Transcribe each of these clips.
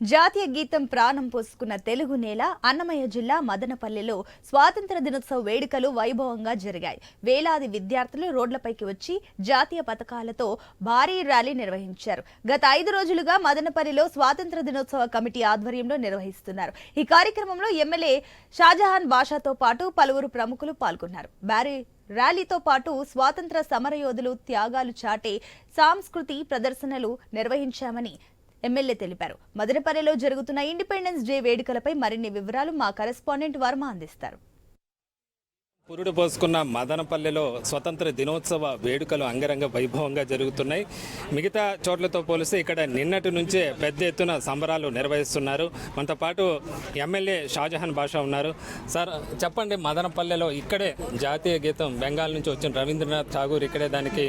జాతీయ గీతం ప్రాణం పోసుకున్న తెలుగు నేల అన్నమయ్య జిల్లా మదనపల్లెలో స్వాతంత్ర దినోత్సవ వేడుకలు వైభవంగా జరిగాయి. వేలాది విద్యార్థులు రోడ్లపైకి వచ్చి జాతీయ పథకాలతో భారీ ర్యాలీ నిర్వహించారు. గత ఐదు రోజులుగా మదనపల్లిలో స్వాతంత్ర దినోత్సవ కమిటీ ఆధ్వర్యంలో నిర్వహిస్తున్నారు. ఈ కార్యక్రమంలో ఎమ్మెల్యే షాజహాన్ బాషాతో పాటు పలువురు ప్రముఖులు పాల్గొన్నారు. భారీ ర్యాలీతో పాటు స్వాతంత్ర సమరయోధులు త్యాగాలు చాటే సాంస్కృతి ప్రదర్శనలు నిర్వహించామని ఎమ్మెల్యే తెలిపారు. మదనపల్లెలో జరుగుతున్న ఇండిపెండెన్స్ డే వేడుకలపై మరిన్ని వివరాలు మా కరెస్పాండెంట్ వర్మ అందిస్తారు. పురుడు పోసుకున్న మదనపల్లెలో స్వతంత్ర దినోత్సవ వేడుకలు అంగరంగ వైభవంగా జరుగుతున్నాయి. మిగతా చోట్లతో పోలిస్తే ఇక్కడ నిన్నటి నుంచే పెద్ద ఎత్తున సంబరాలు నిర్వహిస్తున్నారు. మనతో పాటు ఎమ్మెల్యే షాజహాన్ బాషా ఉన్నారు. సార్ చెప్పండి మదనపల్లెలో ఇక్కడే జాతీయ గీతం బెంగాల్ నుంచి వచ్చిన రవీంద్రనాథ్ ఠాగూర్ ఇక్కడే దానికి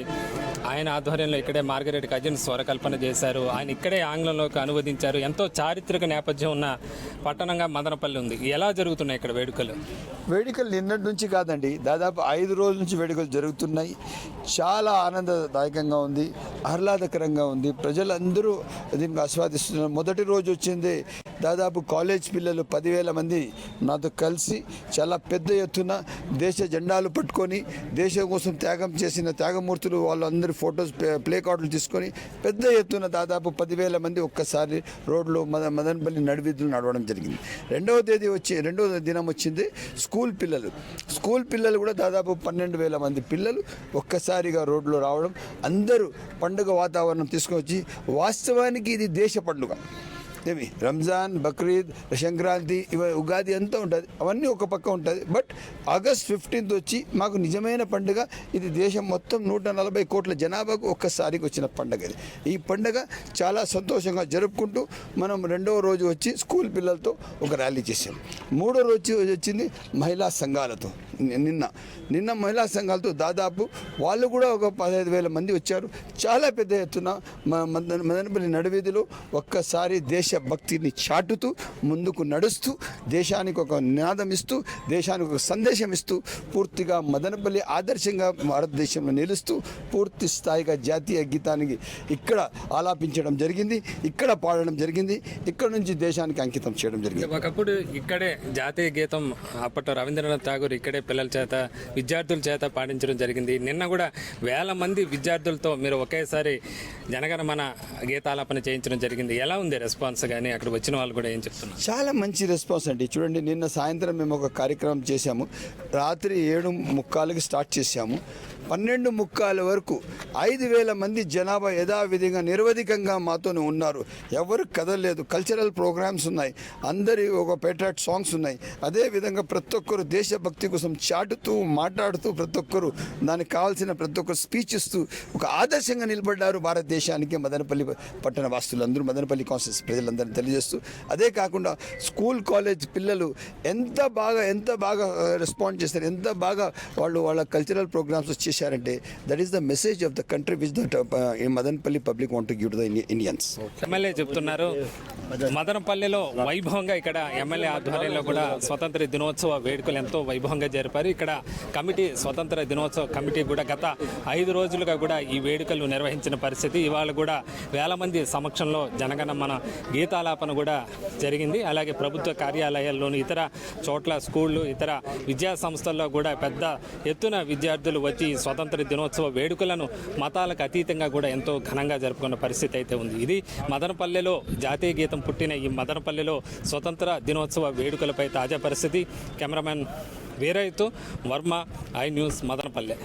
ఆయన ఆధ్వర్యంలో ఇక్కడే మార్గరెట్ కజిన్ స్వరకల్పన చేశారు. ఆయన ఇక్కడే ఆంగ్లంలోకి అనువదించారు. ఎంతో చారిత్రక నేపథ్యం ఉన్న పట్టణంగా మదనపల్లి ఉంది. ఎలా జరుగుతున్నాయి ఇక్కడ వేడుకలు? వేడుకలు నిన్నటి నుంచి కాదండి. దాదాపు ఐదు రోజుల నుంచి వేడుకలు జరుగుతున్నాయి. చాలా ఆనందదాయకంగా ఉంది. ఆహ్లాదకరంగా ఉంది. ప్రజలందరూ దీనికి ఆస్వాదిస్తున్నారు. మొదటి రోజు వచ్చింది దాదాపు కాలేజ్ పిల్లలు పదివేల మంది నాతో కలిసి చాలా పెద్ద ఎత్తున దేశ జెండాలు పట్టుకొని దేశం కోసం త్యాగం చేసిన త్యాగమూర్తులు వాళ్ళందరి ఫొటోస్ ప్లే- కార్డులు తీసుకొని పెద్ద ఎత్తున దాదాపు పదివేల మంది ఒక్కసారి రోడ్లు మద మదనపల్లి నడివీధులు నడవడం జరిగింది. రెండవ తేదీ వచ్చి రెండవ దినం వచ్చింది స్కూల్ పిల్లలు. స్కూల్ పిల్లలు కూడా దాదాపు పన్నెండు వేల మంది పిల్లలు ఒక్కసారిగా రోడ్లో రావడం అందరూ పండుగ వాతావరణం తీసుకొచ్చి వాస్తవానికి ఇది దేశ పండుగ. ఏమి? రంజాన్ బక్రీద్ సంక్రాంతి ఇవ ఉగాది అంతా ఉంటుంది. అవన్నీ ఒక పక్క ఉంటుంది. బట్ ఆగస్ట్ ఫిఫ్టీన్త్ వచ్చి మాకు నిజమైన పండుగ. ఇది దేశం మొత్తం నూట నలభై కోట్ల జనాభాకు ఒక్కసారికి వచ్చిన పండుగ ఇది. ఈ పండుగ చాలా సంతోషంగా జరుపుకుంటూ మనం రెండవ రోజు వచ్చి స్కూల్ పిల్లలతో ఒక ర్యాలీ చేసాం మూడో రోజు వచ్చింది మహిళా సంఘాలతో. నిన్న. నిన్న మహిళా సంఘాలతో దాదాపు వాళ్ళు కూడా ఒక పదహైదు వేల మంది వచ్చారు. చాలా పెద్ద ఎత్తున మ- మదన మదనపల్లి నడివీధిలో ఒక్కసారి దేశ భక్తిని చాటుతూ ముందుకు నడుస్తూ దేశానికి ఒక నినాదం ఇస్తూ దేశానికి ఒక సందేశం ఇస్తూ పూర్తిగా మదనపల్లి ఆదర్శంగా భారతదేశంలో నిలుస్తూ పూర్తి స్థాయిగా జాతీయ గీతానికి ఇక్కడ ఆలాపించడం జరిగింది ఇక్కడ పాడడం జరిగింది ఇక్కడ నుంచి దేశానికి అంకితం చేయడం జరిగింది. ఒకప్పుడు ఇక్కడే జాతీయ గీతం అప్పట్లో రవీంద్రనాథ్ ఠాగూర్ ఇక్కడే పిల్లల చేత విద్యార్థుల చేత పాటించడం జరిగింది. నిన్న కూడా వేల మంది విద్యార్థులతో మీరు ఒకేసారి జనగణమన గీతాలాపన చేయించడం జరిగింది. ఎలా ఉంది రెస్పాన్స్ కానీ అక్కడ వచ్చిన వాళ్ళు కూడా ఏం చెప్తున్నారు? చాలా మంచి రెస్పాన్స్ అండి. చూడండి నిన్న సాయంత్రం మేము ఒక కార్యక్రమం చేశాము. రాత్రి ఏడు ముక్కాలకి స్టార్ట్ చేశాము. పన్నెండు ముక్కాల వరకు ఐదు వేల మంది జనాభా యథావిధిగా నిరవధికంగా మాతోనే ఉన్నారు. ఎవరు కదలలేదు. కల్చరల్ ప్రోగ్రామ్స్ ఉన్నాయి. అందరి ఒక పేట్రాట్ సాంగ్స్ ఉన్నాయి. అదేవిధంగా ప్రతి ఒక్కరు దేశభక్తి కోసం చాటుతూ మాట్లాడుతూ ప్రతి ఒక్కరు దానికి కావాల్సిన ప్రతి ఒక్కరు స్పీచ్ ఇస్తూ ఒక ఆదర్శంగా నిలబడ్డారు భారతదేశానికి మదనపల్లి పట్టణ వాసులందరూ. మదనపల్లి కాన్స్టిట్యూన్స్ ప్రజలందరినీ తెలియజేస్తూ. అదే కాకుండా స్కూల్ కాలేజ్ పిల్లలు ఎంత బాగా ఎంత బాగా uh, రెస్పాండ్ చేస్తారు. ఎంత బాగా వాళ్ళు వాళ్ళ కల్చరల్ ప్రోగ్రామ్స్ చేశారంటే that is the message of the country which that Madanapalli public want to give to the Indians MLA చెప్తున్నారు. మదనపల్లిలో వైభవంగా ఇక్కడ ఎమ్మెల్యే ఆధ్వర్యంలో కూడా స్వతంత్ర దినోత్సవ వేడుకలు ఎంతో వైభవంగా జరిపారు. ఇక్కడ కమిటీ స్వతంత్ర దినోత్సవ కమిటీ కూడా గత ఐదు రోజులుగా కూడా ఈ వేడుకలు నిర్వహించిన పరిస్థితి. ఇవాళ కూడా వేల మంది సమక్షంలో జనగణ మన గీతాలాపన కూడా జరిగింది. అలాగే ప్రభుత్వ కార్యాలయాల్లోని ఇతర చోట్ల స్కూళ్ళు ఇతర విద్యా సంస్థల్లో కూడా పెద్ద ఎత్తున విద్యార్థులు వచ్చి స్వతంత్ర దినోత్సవ వేడుకలను మతాలకు అతీతంగా కూడా ఎంతో ఘనంగా జరుపుకున్న పరిస్థితి అయితే ఉంది. ఇది మదనపల్లెలో జాతీయ గీతం పుట్టిన ఈ మదనపల్లెలో స్వతంత్ర దినోత్సవ వేడుకలపై తాజా పరిస్థితి. కెమెరామెన్ వీరయ్యతో వర్మ ఐ న్యూస్ మదనపల్లె.